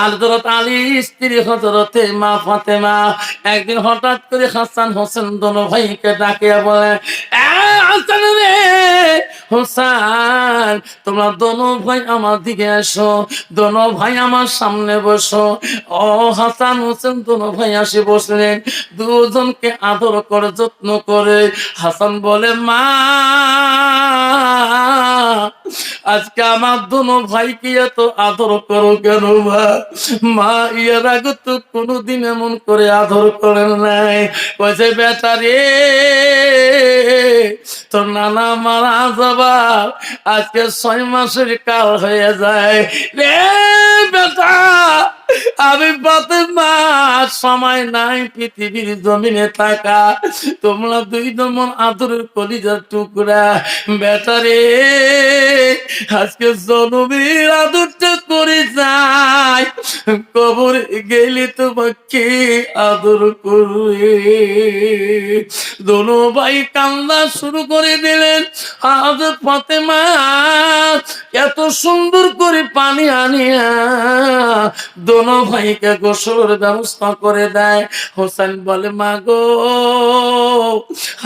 হজরত আলী, স্ত্রী হজরতে মা ফাতেমা। একদিন হঠাৎ করে হাসান হোসেন দোনো ভাইকে ডাকিয়া বলে তোমরা দোনো ভাই আমার দিকে এসো, দোনো ভাই আমার সামনে বসো। ও হাসান হোসেন দোনো ভাই আসে বসলেন, দুজনকে আদর করে, যত্ন করে। হাসান বলে, মা আজকে আমার দোনো ভাইকে এত আদর করো কেন মা? মা ইয়ার আগে তো কোনোদিন এমন করে আদর করেন নাই। কয়েছে বেটা রে তো নানা মারা যাবার আজকে ছয় মাসের কাল হয়ে যায়। রে, বেটা আমি পাতে মাস সময় নাই পৃথিবীর জমিনে থাকা। তোমরা দুই দমন আদরের কলিজার টুকরা। বেটারে আজকে জনবীর আদরটা করে যাই। কবর গেলে তোমাকে আদর করবে দোনো ভাই কান্দা শুরু করে দিলেন। আজ ফাতেমা, এত সুন্দর করে পানি আনিয়া দোনো ভাইকে গোসলের ব্যবস্থা করে দেয়। হোসেন বলে মা গো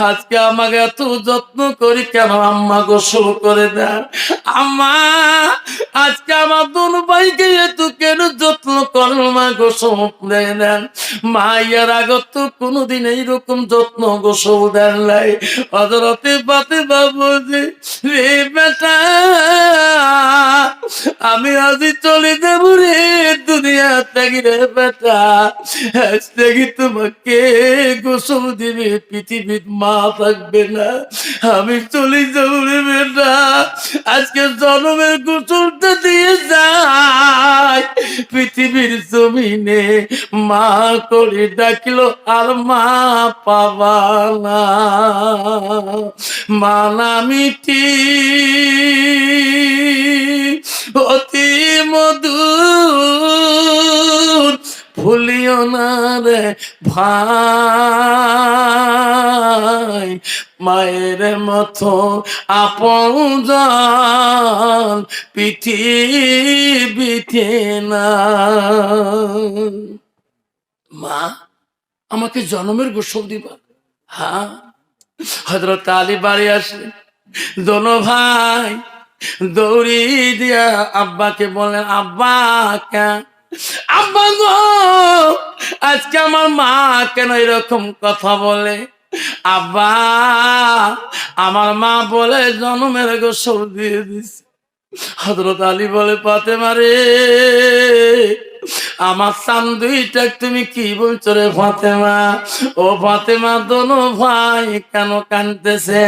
আজকে আমাকে এত যত্ন করি কেন? আম্মা গোসল করে দেয়। আম্মা আজকে আমার দোনো ভাইকে এত কেন যত্ন করো মা গোসল দেয় দেন মা ইয়ার আগত তো কোনোদিন এইরকম যত্ন গোসল দেন নাই। হজরতে পাতে বাবু যে রে বেটা, আমি আজ চলে যাব রে দুনিয়া থেকে রে বেটা। থেকে তোমাকে গোসল দিবে, পৃথিবীর মা থাকবে না। আমি চলে যাব রে বেটা। আজকে জন্মের গোসলটা দিয়ে যায়। পৃথিবীর জমিনে মা করে ডাকিল, আর মা পাবা না। মানা মিটি অতি মধুর। ভুলিও না রে ভাই। মায়ের মতো আপন পৃথিবীতে না মা, আমাকে জন্মের গোসল দিবা? হ্যাঁ? হজরত আলী বাড়ি আসলে দোনো ভাই দৌড়ি দিয়া আব্বাকে বলেন আব্বা কেন আব্বা গো, আজকে আমার মা কেন এরকম কথা বলে? আব্বা, আমার মা বলে জন্মের গোসল দিয়ে দিছে। হজরত আলী বলে পাতে মারে আমার সান দুইটা তুমি কি বলছো রে ফাতেমা? ও ফাতেমা, দোনো ভাই কেন কানতেছে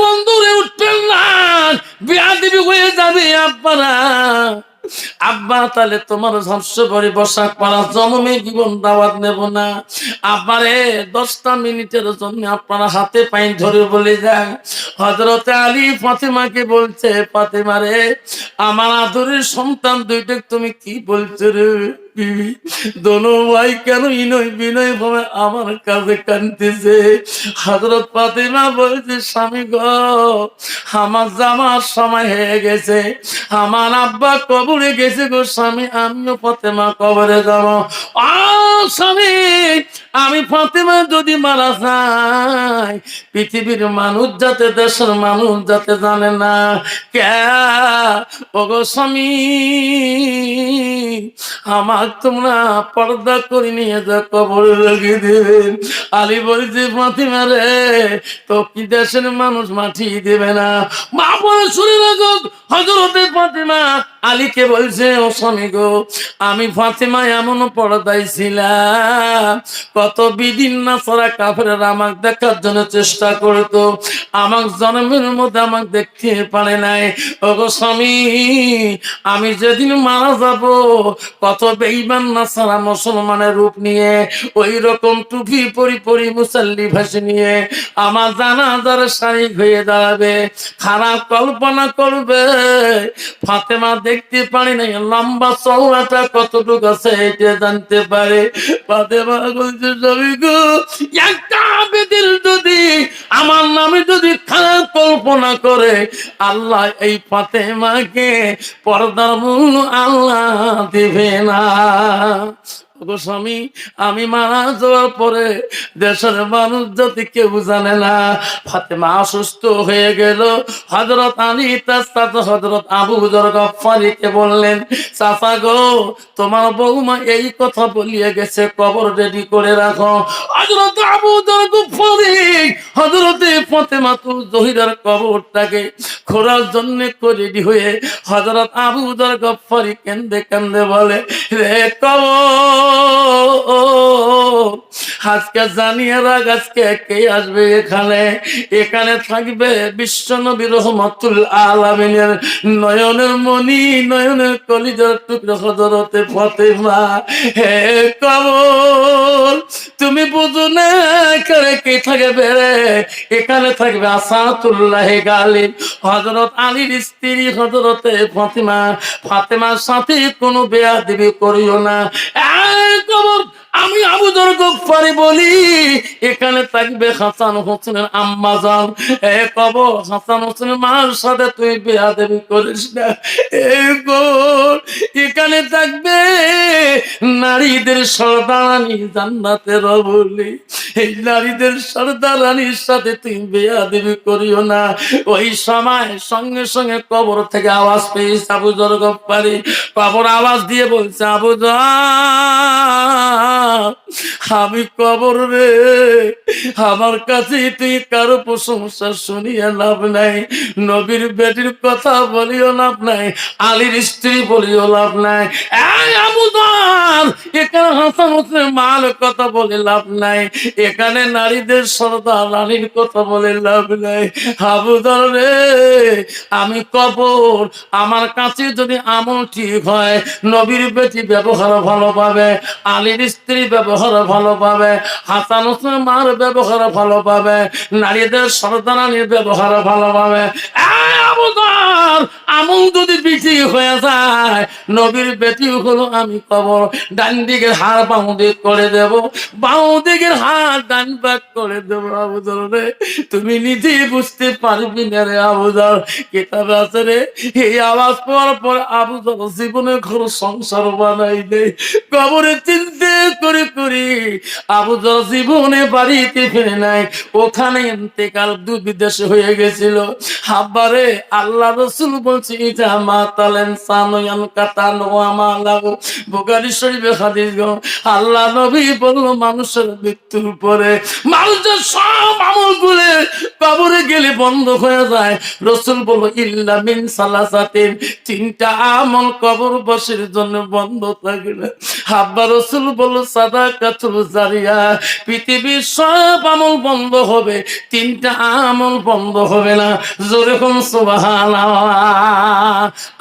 বন্ধুরে, উঠবেন না। বিয়া দিবি হয়ে যাবে আপনারা আব্বা, তাহলে তোমার ধ্বংস করে বসা করা জন্মে জীবন দাওয়াত নেব না। আব্বারে, দশটা মিনিটের জন্য আপনার হাতে পাই ধরে বলে যান হজরত আলী ফাতেমাকে বলছে ফাতেমা রে আমার আদরের সন্তান দুইটা, তুমি কি বলছো রে? বিবি দোনো ভাই কেন বিনয় ভাবে আমার কাছে কানতেছে ফাতেমা বলছে, স্বামী গ, আমার জামার সময় হয়ে গেছে। আমার আব্বা কবরে গেছে গো স্বামী, আমিও ফাতেমা কবরে যাব। স্বামী, আমি ফাতেমা যদি মারা যাই, পৃথিবীর মানুষ যাতে, দেশের মানুষ যাতে জানে না। কে? ওগো স্বামী, আমার তোমরা পর্দা করে নিয়ে যা, কবরে রেখে দেবেন। আলী বলছে, ফাতিমা রে, তো কি দেশের মানুষ মাটি দেবে না? মা বলে, শুনে রাখো হজরতে ফাতিমা। আলীকে বলছে, ও স্বামী গো, আমি ফাতিমা এমন পর্দায় ছিলাম, কত বিদিন না ছাড়া কাফেরা আমাকে দেখার জন্য চেষ্টা করতো। আমার জন্মের মধ্যে আমাকে দেখতে পারে নাই। ও গো স্বামী, আমি যেদিন মারা যাব কত কত বেইমান নাসারা মুসলমানের রূপ নিয়ে ওই রকম টুপি পরি পরি মুসল্লি ভাসি নিয়ে আমার জানাজার হয়ে দাঁড়াবে, খারাপ কল্পনা করবে। ফাতেমা দেখতে পারি নাই, লম্বা চৌড়াটা কতটুকু আছে এটা জানতে পারে। ফাতেমা বলছে সবই গো, একটা আবেদিল যদি, আমার নামে যদি খারাপ কল্পনা করে, আল্লাহ এই ফাতেমাকে পর্দার মূল আল্লাহ দিবে না। ওগো স্বামী? আমি মারা যাওয়ার পরে দেশের মানুষ যদি কেউ জানে না, ফাতেমা অসুস্থ হয়ে গেল। হজরত আলী তার হজরত আবু জর গফারিকে বললেন, চাচা গো, তোমার বৌমা এই কথা বলিয়ে গেছে, কবর রেডি করে রাখো। হজরত আবু জর গফারি হজরতে ফাতেমা তু জহিরার কবরটাকে খোরার জন্য রেডি হয়ে হজরত আবু জর গফারি কেন্দে কেন্দে বলে, রে কবর আজকে জানিয়ে রাখ, আজকে কে আসবে এখানে? এখানে থাকবে বিশ্ব নবী রহমতুল আলমিনের নয়নের মনি নয়নের কলিজার টুকরো হজরতে ফতেমা। হে কবর তুমি বুঝো না এখানে কে থাকবে রে? এখানে থাকবে আসাতুল্লাহ গালিব। হজরত আলীর স্ত্রী ফাতিমা। ফাতেমার সাথে কোনো বেয়া দিবি করিও না। আমি আবু গফারি বলি, এখানে থাকবে হাসান হোসেনের আম্মা যান এ কবর, হাসান হোসেনের মার সাথে তুই বিয়া দেবি করিস না। এ এখানে থাকবে নারীদের সর্দারানি জান্নাতের বলি এই নারীদের সর্দারানির সাথে তুই বিয়া করিও না। ওই সময় সঙ্গে সঙ্গে কবর থেকে আওয়াজ পেয়েছে আবু জর গফারি কবর আওয়াজ দিয়ে বলছে, আবু আমি কবর রে। আমার কাছে তুই কারও প্রশংসা শুনিয়া লাভ নাই। নবীর বেটির কথা বলিও লাভ নাই। আলীর স্ত্রী বলিও লাভ নাই। আবুদার এখানে হাসান হোসেন মাল কথা বলে লাভ নাই। এখানে নারীদের সর্দার রানীর কথা বলে লাভ নাই। আবুদার রে আমি কবর, আমার কাছে যদি আমল ঠিক হয়, নবীর বেটি ব্যবহার ভালো পাবে, আলীর স্ত্রী ব্যবহার ভালো পাবে, হাসান হোসেন মার ব্যবহার ভালো পাবে, নারীদের সরদারানির ব্যবহার ভালো পাবে। আমল যদি বিচি হয়ে যায়, নবীর বেটি হলো আমি কবর। ডান দিকের হার বাউ দিক করে দেব বাউ দিকের হার ডান বাক করে দেবো আবুদর রে। তুমি নিজেই বুঝতে পারবি না রে আবুদর কিতাবে আছে রে, এই আওয়াজ পাওয়ার পর আবুদর জীবনে ঘর সংসার বানাই দে কবরে চিনতে করে করি আবুদর জীবনে বাড়িতে ফিরে নাই। ওখানে ইন্তেকাল দু বিদেশে হয়ে গেছিল। হাব্বারে আল্লাহ রসুল বলছে, ইজা মাতালেন সানয়ান কাতানো আমালাও বুখারী শরীফে আল্লাহ নবী বলল, মানুষের মৃত্যুর পরে মানুষের সব আমল গুলে কবরে গেলে বন্ধ হয়ে যায়। রসুল বলল, ইল্লা মিন সালাসাতিন তিনটা আমল কবর বসের জন্য বন্ধ রসুল বলল সাদা কাতুল জারিয়া পৃথিবীর সব আমল বন্ধ হবে, তিনটা আমল বন্ধ হবে না। জোরে কোন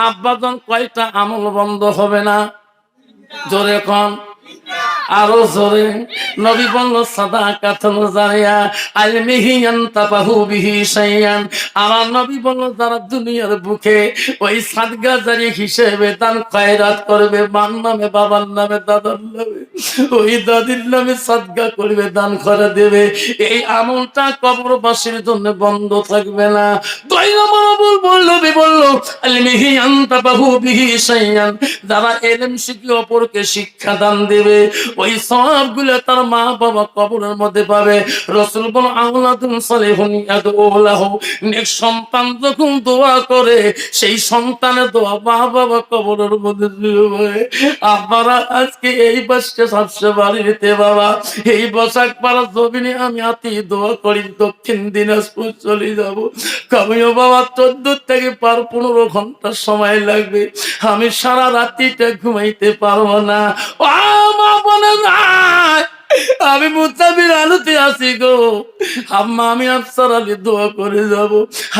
আব্বাজন কয়টা আমল বন্ধ হবে না? জোরে কোন। আরও জোরে। নবী বলল সাদা কাথন জারিয়া আল মিহিয়ান তাপাহু বিহি শাইয়ান আমার নবী বলল, যারা দুনিয়ার বুকে ওই সাদগা জারি হিসেবে দান খয়রাত করবে, মার নামে, বাবার নামে, দাদার নামে, ওই দাদির নামে সাদগা করবে, দান করে দেবে। এই আমলটা কবরবাসীর জন্য বন্ধ থাকবে না। তাই আমার বলল বলল আল মিহিয়ান তাপাহু বিহি শাইয়ান যারা এলেম শিখি অপরকে শিক্ষা দান দেবে, ওই সব তার মা বাবা কবরের মধ্যে পাবে। রসুল বল আউলাদুন সালেহুন ইয়াদউলাহু। নেক সন্তান কবরের মধ্যে আপনারা আজকে এই বাসকে বাড়িতে বাবা, এই বসাক পাড়া জমিনে আমি আতি দোয়া করি, দক্ষিণ দিনাজপুর চলে যাব। কামিও বাবা, চোদ্দ থেকে পার পনেরো ঘণ্টা সময় লাগবে। আমি সারা রাত্রিটা ঘুমাইতে পারব না। ও বলে না আমি মুতাবির আলোতে আছি গো। আম্মা, আমি আফসার আলী দোয়া করে যাব।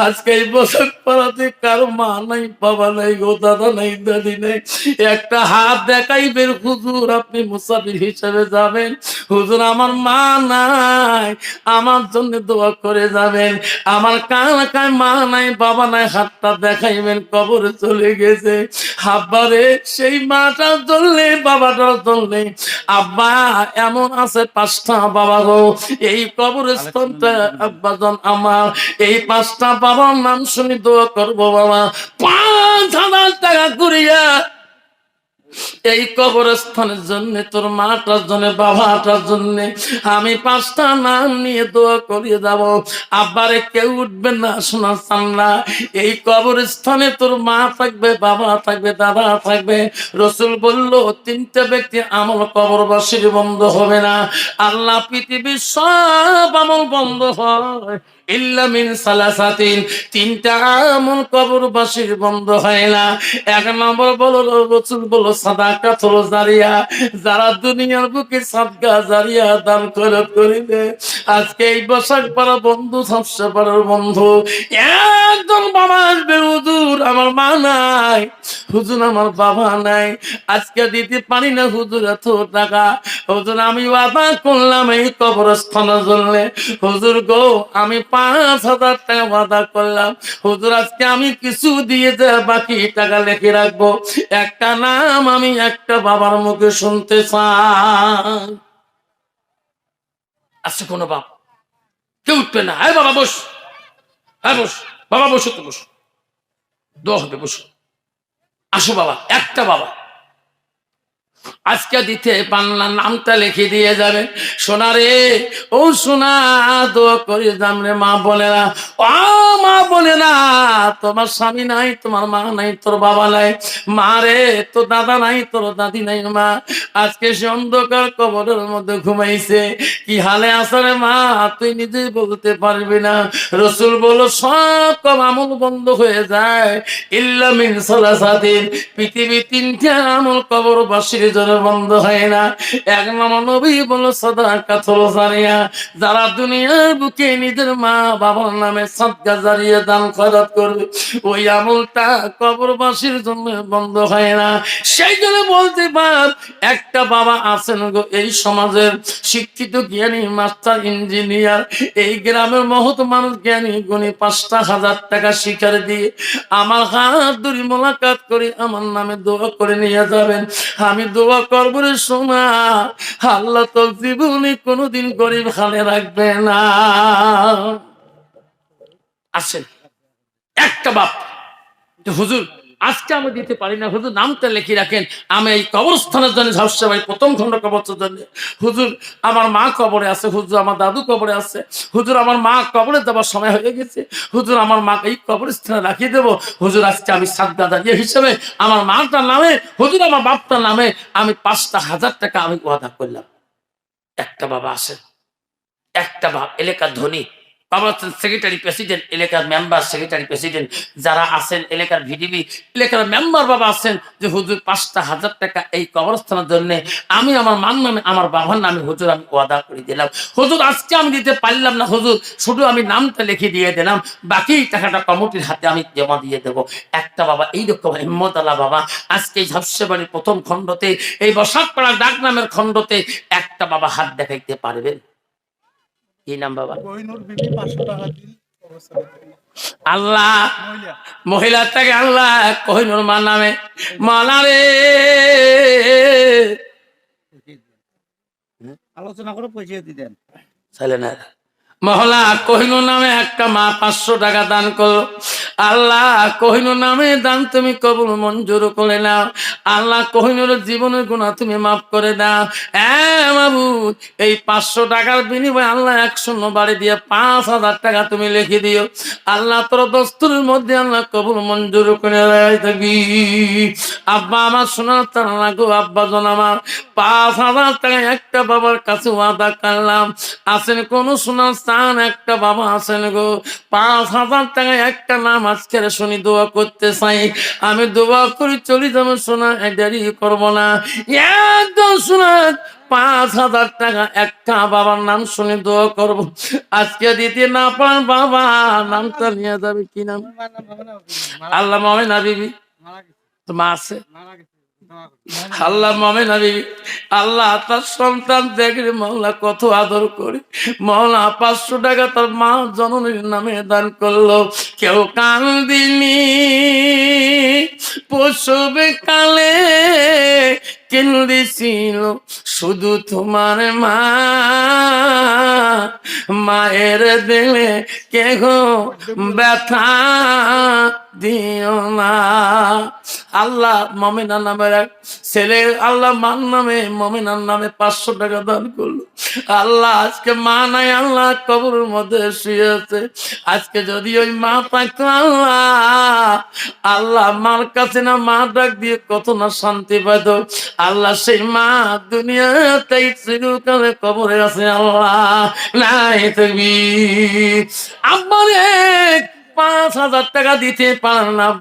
আজকে এই বছর পাড়াতে কারও মা নাই, বাবা নাই গো, দাদা নাই, দাদি নাই। একটা হাত দেখাইবেন হুজুর আপনি মুসাফির হিসেবে যাবেন। হুজুর, আমার মা নাই, আমার জন্য দোয়া করে যাবেন। আমার কানাকায় মা নাই, বাবা নাই, হাতটা দেখাইবেন, কবরে চলে গেছে। আব্বারে সেই মাটা ধরলে, বাবাটা ধরলে। আব্বা, এমন আছে পাঁচটা বাবা গো। এই কবরস্থানটা আব্বাজন আমার। এই পাঁচটা বাবার নাম শুনি দোয়া করব বাবা। পাঁচ হাজার টাকা করিয়া এই কবরস্থানের জন্য, তোর মাটার জন্য, বাবাটার জন্য আমি পাঁচটা নাম নিয়ে দোয়া করিয়ে যাব। আব্বারে কেউ উঠবে না শোনা চান না এই কবরস্থানে তোর মা থাকবে, বাবা থাকবে, দাদা থাকবে। রসুল বলল, তিনটা ব্যক্তি আমল কবর কবরবাসীর বন্ধ হবে না। আল্লাহ পৃথিবীর সব আমল বন্ধ হয়। ইল্লা সালাসাতিন, তিনটা আমল কবরবাসীর বন্ধ না। এক নম্বর বলো, রসুল বলো সাদাকা হলো জারিয়া। যারা দুনিয়ার বুকে সাদকা জারিয়া দান করে আজকে এই বসাক পাড়া বন্ধু সবসে পাড়ার বন্ধু। একজন বাবা আসবে, হুজুর আমার মা নাই, হুজুর আমার বাবা নাই। আজকে দিতে পারি না, হুজুর এত টাকা। হুজুর আমি বাবা করলাম এই কবরস্থানের জন্য। হুজুর গো, আমি পাঁচ হাজার টাকা বাধা করলাম। হুজুর, আজকে আমি কিছু দিয়ে যে বাকি টাকা লিখে রাখব। একটা নাম আমি একটা বাবার মুখে শুনতে চাই। আছে কোনো বাপ? কেউ উঠবে না। হ্যাঁ বাবা, বস। হ্যাঁ বস। বাবা, বসো তো, বসো। দোয়া হবে, বসো। আসো বাবা, একটা বাবা। আজকে দিতে পান্নার নামটা লিখে দিয়ে যাবে। সোনা রে, ও সোনা, দোয়া করে দাম রে মা বলে না ও মা বলে না তোমার স্বামী নাই, তোমার মা নাই, তোর বাবা নাই। মা রে, তোর দাদা নাই, তোর দাদি নাই মা। আজকে সে অন্ধকার কবরের মধ্যে ঘুমাইছে। কি হালে আসারে মা, তুই নিজেই বলতে পারবি না। রসুল বলো সব কম আমল বন্ধ হয়ে যায়। ইল্লা মিন সালাসাতিন পৃথিবী তিনটা আমল জন্য বন্ধ হয় না। এক নবী বলো জারিয়া। যারা দুনিয়ার বুকে নিজের মা বাবার নামে জারিয়া দান খরচ করবে, ওই আমলটা কবরবাসীর জন্য বন্ধ হয় না। সেই জন্য বলতে পার, একটা বাবা আছেন গো এই সমাজের শিক্ষিত জ্ঞানী, মাস্টার ইঞ্জিনিয়ার। এই গ্রামের মহৎ মানুষ জ্ঞানী, গুণী পাঁচটা হাজার টাকা শিকার দিয়ে আমার হাত ধরে মোলাকাত করে আমার নামে দোয়া করে নিয়ে যাবেন। আমি দোয়া করব রে সোনা। আল্লাহ তো জীবনে কোনোদিন গরিব খালে রাখবে না। আসেন। একটা বাপ। হুজুর আজকে আমি দিতে পারি না। হুজুর, নামটা লিখে রাখেন। আমি এই কবরস্থানের জন্য ঝাপসা ভাই প্রথম খন্ড কবরের জন্য। হুজুর, আমার মা কবরে আছে, হুজুর, আমার দাদু কবরে আছে। হুজুর, আমার মা কবরে দেওয়ার সময় হয়ে গেছে। হুজুর, আমার মা এই কবরস্থানে রাখিয়ে দেবো। হুজুর, আজকে আমি সাদ্দা দাঁড়িয়ে হিসেবে আমার মাটার নামে, হুজুর, আমার বাপটার নামে আমি পাঁচটা হাজার টাকা আমি ওয়াদা করলাম। একটা বাবা আসে, একটা বাপ, এলাকার ধনী বাবা হচ্ছেন সেক্রেটারি প্রেসিডেন্ট এলাকার মেম্বার সেক্রেটারি প্রেসিডেন্ট যারা আছেন এলাকার ভিডিবি এলাকার মেম্বার বাবা আছেন যে, হুজুর, পাঁচটা হাজার টাকা এই কবরস্থানের জন্য আমি আমার মান নামে, আমার বাবার নামে, হুজুর, আমি ওয়াদা করে দিলাম। হুজুর, আজকে আমি দিতে পারলাম না, হুজুর, শুধু আমি নামটা লিখে দিয়ে দিলাম, বাকি টাকাটা কমিটির হাতে আমি জমা দিয়ে দেব। একটা বাবা এইরকম হিম্মত আলা বাবা, আজকে এই ঝাপসে বাড়ির প্রথম খণ্ডতে, এই বসাকপাড়া ডাক নামের খণ্ডতে একটা বাবা হাত দেখাইতে পারবেন কি নাম বাবা? আল্লাহ! মহিলার থেকে আল্লাহ কহিনুর মা নামে। মানারে আলোচনা করে পয়সা দিতেন। ছেলে না। মহলা কহিনুর নামে একটা মা পাঁচশো টাকা দান করো আল্লাহ কহিনুর নামে দান তুমি কবুল মঞ্জুর করে নাও। আল্লাহ কহিনুর জীবনের গুণা তুমি মাফ করে দাও। বাবু এই পাঁচশো টাকার বিনিময়ে আল্লাহ এক শূন্য বাড়ি দিয়ে পাঁচ হাজার টাকা তুমি লিখে দিও। আল্লাহ তোর দস্তুরের মধ্যে আল্লাহ কবুল মঞ্জুর করে থাকি আব্বা আমার শোনার তারা না আব্বা জন আমার। পাঁচ হাজার টাকা একটা বাবার কাছে ওয়াদা করলাম। আসেন কোন শোনার চান একটা বাবা আছেন গো। পাঁচ হাজার টাকা একটা নাম আজকের শুনি দোয়া করতে চাই। আমি দোয়া করি চলি যাব শোনা দেরি করব না। একদম শোনা পাঁচ হাজার টাকা একটা বাবার নাম শুনে দোয়া করব। আজকে দিতে না পার বাবা নামটা নিয়ে যাবে কি নাম? আল্লাহ মামে না বিবি? মারা গেছে, তো মা আছে। আল্লাহ মামে না বিবি আল্লাহ তার সন্তান দেখলে মহলা কত আদর করে। মহলা পাঁচশো টাকা তার মা জননীর নামে দান করল। কেউ কান দিনি পশুবে কালে কেন্দ্রেছিল শুধু তোমার মা। মায়ের দিলে কেহ ব্যথা দিও না। আল্লাহ মমিনা নামের এক ছেলে, আল্লাহ মান নামে মমিনার নামে পাঁচশো টাকা দান করল। আল্লাহ আজকে মা নাই, আল্লাহ কবরের মধ্যে শুয়েছে আজকে যদি ওই মা থাকতো, আল্লাহ। আল্লাহ মার কাছে না মা ডাক দিয়ে কত না শান্তি পাইত। আল্লাহ সেই মা দুনিয়াতেই চিরকালে কবরে আছে, আল্লাহ। নাই তুমি। আমার পাঁচ হাজার টাকা দিতে পারলাম।